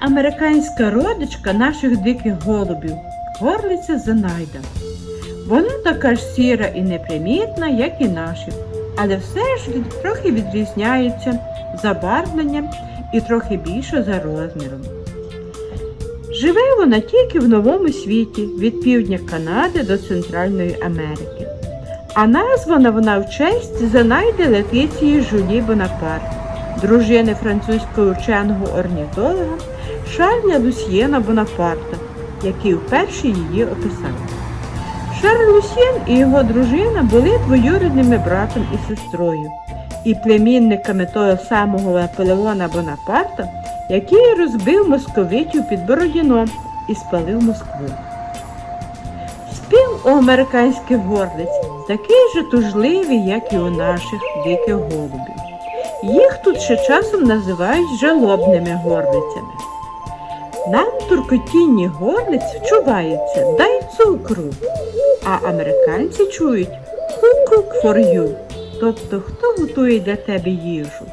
американська родичка наших диких голубів, горлиця Зенайда. Вона така ж сіра і непримітна, як і наші, але все ж трохи відрізняється забарвленням і трохи більше за розміром. Живе вона тільки в новому світі, від півдня Канади до Центральної Америки. А названа вона в честь Зенайди Летиції Жулі Бонапарт, дружини французького вченого орнітолога Шарля Лусьєна Бонапарта, який вперше її описав. Шарль Лусьєн і його дружина були двоюрідними братом і сестрою, і племінниками того самого Наполеона Бонапарта, який розбив московитів під Бородіном і спалив Москву. Спів у американських горлиць такий же тужливий, як і у наших диких голубів. Їх тут ще часом називають жалобними горлицями. Нам туркотінні горлиць вчувається дай цукру, а американці чують cook for you, тобто хто готує для тебе їжу.